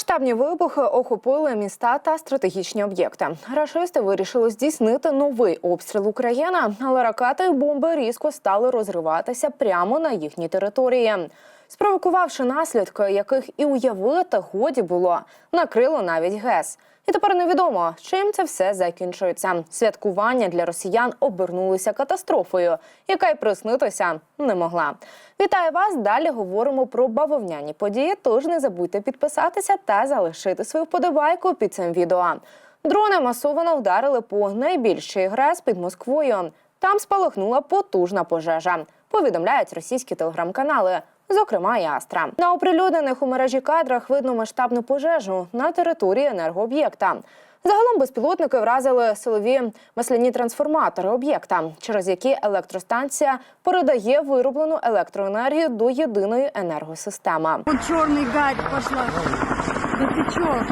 Масштабні вибухи охопили міста та стратегічні об'єкти. Рашисти вирішили здійснити новий обстріл України, але ракети і бомби різко стали розриватися прямо на їхній території, спровокувавши наслідки, яких і уявити годі було, накрило навіть ГЕС. І тепер невідомо, чим це все закінчується. Святкування для росіян обернулися катастрофою, яка й приснитися не могла. Вітаю вас! Далі говоримо про бавовняні події. Тож не забудьте підписатися та залишити свою вподобайку під цим відео. Дрони масово вдарили по найбільшій ГРЕС під Москвою. Там спалахнула потужна пожежа. Повідомляють російські телеграм-канали. Зокрема, і Астра на оприлюднених у мережі кадрах видно масштабну пожежу на території енергооб'єкта. Загалом безпілотники вразили силові масляні трансформатори об'єкта, через які електростанція передає вироблену електроенергію до єдиної енергосистеми. Чорний гадь пошла. Да ты чё?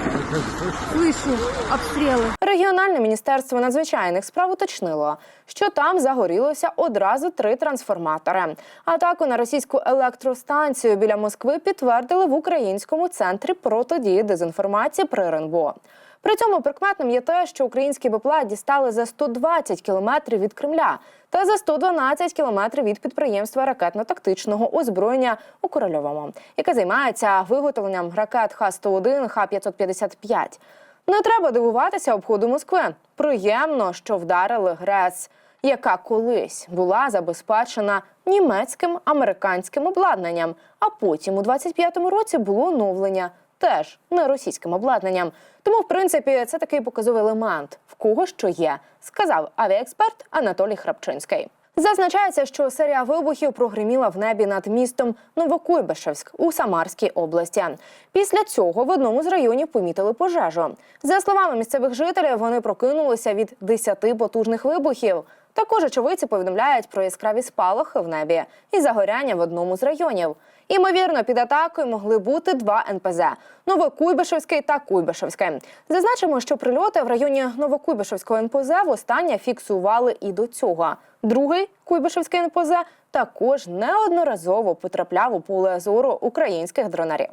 Слышу обстрелы. Регіональне міністерство надзвичайних справ уточнило, що там загорілося одразу три трансформатори. Атаку на російську електростанцію біля Москви підтвердили в українському центрі протидії дезінформації при РНБО. При цьому прикметним є те, що українські БПЛА дістали за 120 кілометрів від Кремля та за 112 кілометрів від підприємства ракетно-тактичного озброєння у Корольовому, яке займається виготовленням ракет Х-101, Х-555. Не треба дивуватися обходу Москви. Приємно, що вдарили ГРЕС, яка колись була забезпечена німецьким американським обладнанням, а потім у 25-му році було оновлення. Теж не російським обладнанням. Тому, в принципі, це такий показовий елемент, в кого що є, сказав авіаексперт Анатолій Храпчинський. Зазначається, що серія вибухів прогриміла в небі над містом Новокуйбишевськ у Самарській області. Після цього в одному з районів помітили пожежу. За словами місцевих жителів, вони прокинулися від 10 потужних вибухів. Також очевидці повідомляють про яскраві спалахи в небі і загоряння в одному з районів. Імовірно, під атакою могли бути два НПЗ Новокуйбишевський та Куйбишевський. Зазначимо, що прильоти в районі Новокуйбишевського НПЗ востаннє фіксували і до цього. Другий Куйбишевський НПЗ також неодноразово потрапляв у поле зору українських дронарів.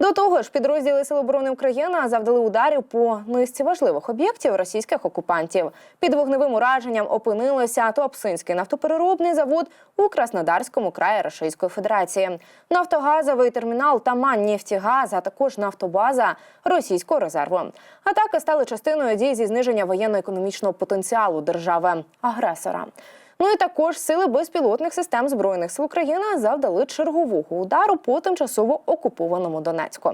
До того ж, підрозділи Сил оборони України завдали ударів по низці важливих об'єктів російських окупантів. Під вогневим ураженням опинилися Туапсинський нафтопереробний завод у Краснодарському краї Російської Федерації, нафтогазовий термінал Тамань-Нефтігаз, а також нафтобаза російського резерву. Атаки стали частиною дій зі зниження воєнно-економічного потенціалу держави агресора. Ну і також сили безпілотних систем збройних сил України завдали чергового удару по тимчасово окупованому Донецьку.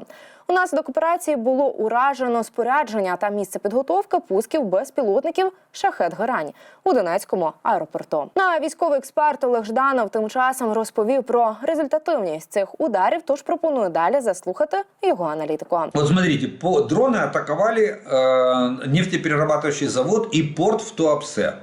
Унаслідок операції було уражено спорядження та місце підготовки пусків безпілотників шахет Герань у Донецькому аеропорту. На військовий експерт Олег Жданов тим часом розповів про результативність цих ударів. Тож пропоную далі заслухати його аналітику. Вот смотрите, по, дроны атаковали э, нефтеперерабатывающий завод и порт в Туапсе.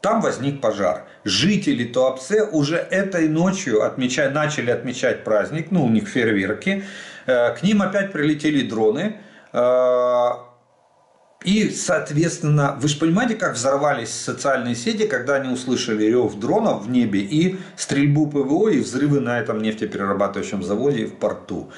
Там возник пожар. Жители Туапсе уже этой ночью отмеча- начали отмечать праздник, ну у них фейерверки. Э, к ним опять прилетели дроны. Э, и, соответственно, вы же понимаете, как взорвались социальные сети, когда они услышали рев дронов в небе и стрельбу ПВО и взрывы на этом нефтеперерабатывающем заводе в порту.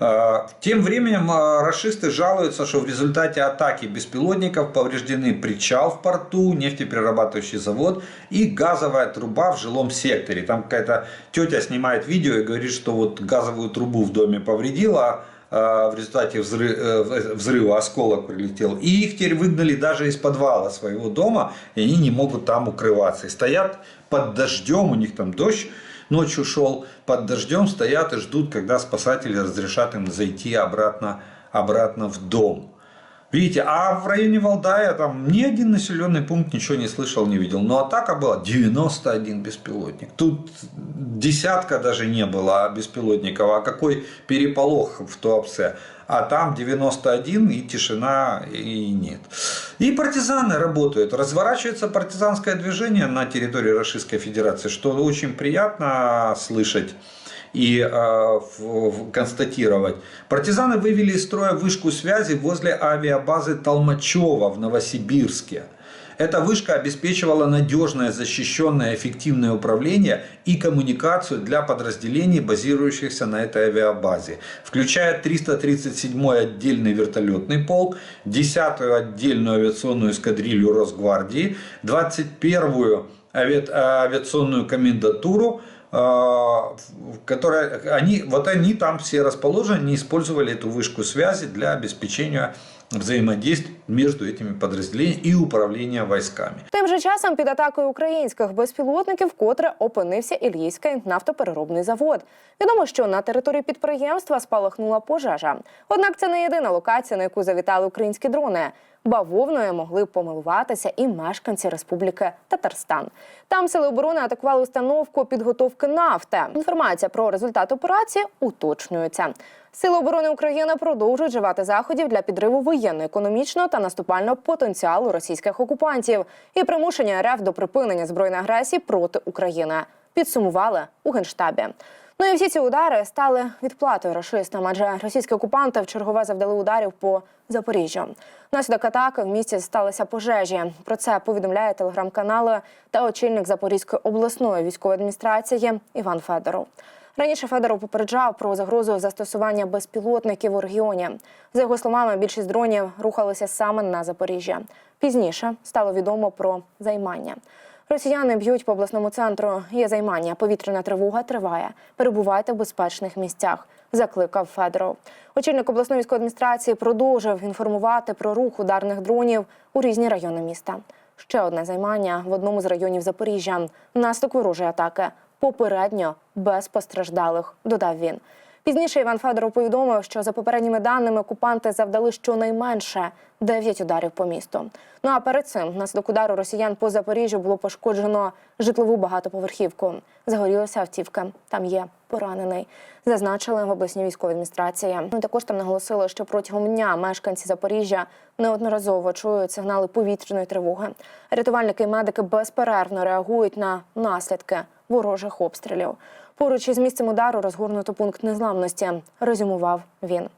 Э, Тем временем э, расисты жалуются, что в результате атаки беспилотников повреждены причал в порту, нефтеперерабатывающий завод и газовая труба в жилом секторе. Там какая-то тетя снимает видео и говорит, что вот газовую трубу в доме повредила, а в результате взры- э, взрыва осколок прилетел. И их теперь выгнали даже из подвала своего дома, и они не могут там укрываться. И стоят под дождем, у них там дождь ночью шел, под дождем стоят и ждут, когда спасатели разрешат им зайти обратно, обратно в дом. Видите, а в районе Валдая там ни один населенный пункт ничего не слышал, не видел. Но атака была 91 беспилотник. Тут десятка даже не было беспилотников. А какой переполох в Туапсе. А там 91 и тишина и нет. И партизаны работают. Разворачивается партизанское движение на территории Российской Федерации, что очень приятно слышать и э, констатировать. Партизаны вывели из строя вышку связи возле авиабазы Толмачева в Новосибирске. Эта вышка обеспечивала надежное, защищенное, эффективное управление и коммуникацию для подразделений, базирующихся на этой авиабазе, включая 337-й отдельный вертолетный полк, 10-ю отдельную авиационную эскадрилью Росгвардии, 21-ю ави- авиационную комендатуру, э, которая они вот они там все расположены, они использовали эту вышку связи для обеспечения взаимодействия между этими подразделениями и управления войсками. Тим же часом під атакою українських безпілотників вкотре опинився Ільїський нафтопереробний завод. Відомо, що на території підприємства спалахнула пожежа. Однак це не єдина локація, на яку завітали українські дрони. Бавовною могли помилуватися і мешканці Республіки Татарстан. Там сили оборони атакували установку підготовки нафти. Інформація про результат операції уточнюється. Сили оборони України продовжують вживати заходів для підриву воєнно-економічного та наступального потенціалу російських окупантів і примушення РФ до припинення збройної агресії проти України. Підсумували у генштабі. Ну і всі ці удари стали відплатою рашистам, адже російські окупанти в чергове завдали ударів по Запоріжжю. Внаслідок атаки в місті сталися пожежі. Про це повідомляє телеграм-канали та очільник Запорізької обласної військової адміністрації Іван Федоров. Раніше Федоров попереджав про загрозу застосування безпілотників у регіоні. За його словами, більшість дронів рухалися саме на Запоріжжя. Пізніше стало відомо про займання. Росіяни б'ють по обласному центру. Є займання. Повітряна тривога триває. Перебувайте в безпечних місцях. Закликав Федоров. Очільник обласної військової адміністрації продовжив інформувати про рух ударних дронів у різні райони міста. Ще одне займання в одному з районів Запоріжжя. Наступ ворожої атаки. Попередньо без постраждалих, додав він. Пізніше Іван Федоров повідомив, що за попередніми даними окупанти завдали щонайменше 9 ударів по місту. Ну а перед цим внаслідок удару росіян по Запоріжжю було пошкоджено житлову багатоповерхівку. Загорілася автівка. Там є поранений. Зазначили в обласній військовій адміністрації. Ну, також там наголосили, що протягом дня мешканці Запоріжжя неодноразово чують сигнали повітряної тривоги. Рятувальники і медики безперервно реагують на наслідки ворожих обстрілів. Поруч із місцем удару розгорнуто пункт незламності. Резюмував він.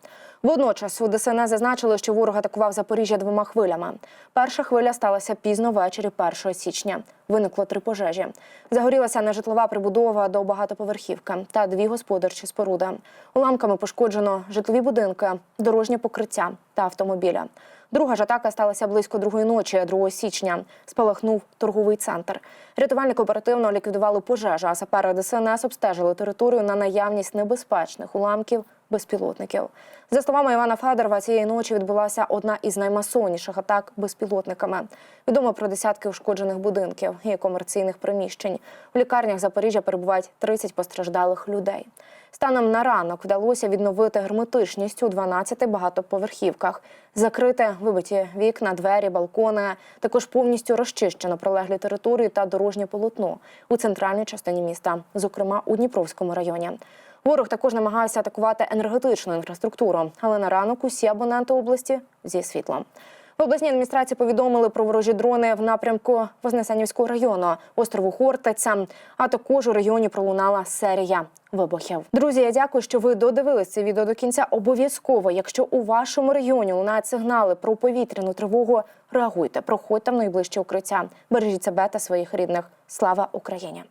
Водночас у ДСНС зазначили, що ворог атакував Запоріжжя двома хвилями. Перша хвиля сталася пізно ввечері 1 січня. Виникло три пожежі. Загорілася нежитлова прибудова до багатоповерхівки та дві господарчі споруди. Уламками пошкоджено житлові будинки, дорожнє покриття та автомобіля. Друга ж атака сталася близько другої ночі, 2 січня. Спалахнув торговий центр. Рятувальники оперативно ліквідували пожежу, а сапери ДСНС обстежили територію на наявність небезпечних уламків безпілотників. За словами Івана Федорова, цієї ночі відбулася одна із наймасовніших атак безпілотниками. Відомо про десятки ушкоджених будинків і комерційних приміщень. У лікарнях Запоріжжя перебувають 30 постраждалих людей. Станом на ранок вдалося відновити герметичність у 12 багатоповерхівках, закрити вибиті вікна, двері, балкони. Також повністю розчищено прилеглі території та дорожнє полотно у центральній частині міста, зокрема у Дніпровському районі. Ворог також намагається атакувати енергетичну інфраструктуру, але на ранок усі абоненти області зі світлом. В обласній адміністрації повідомили про ворожі дрони в напрямку Вознесенівського району, острову Хортиця, а також у районі пролунала серія вибухів. Друзі, я дякую, що ви додивились це відео до кінця. Обов'язково, якщо у вашому регіоні лунають сигнали про повітряну тривогу, реагуйте, проходьте в найближче укриття. Бережіть себе та своїх рідних. Слава Україні!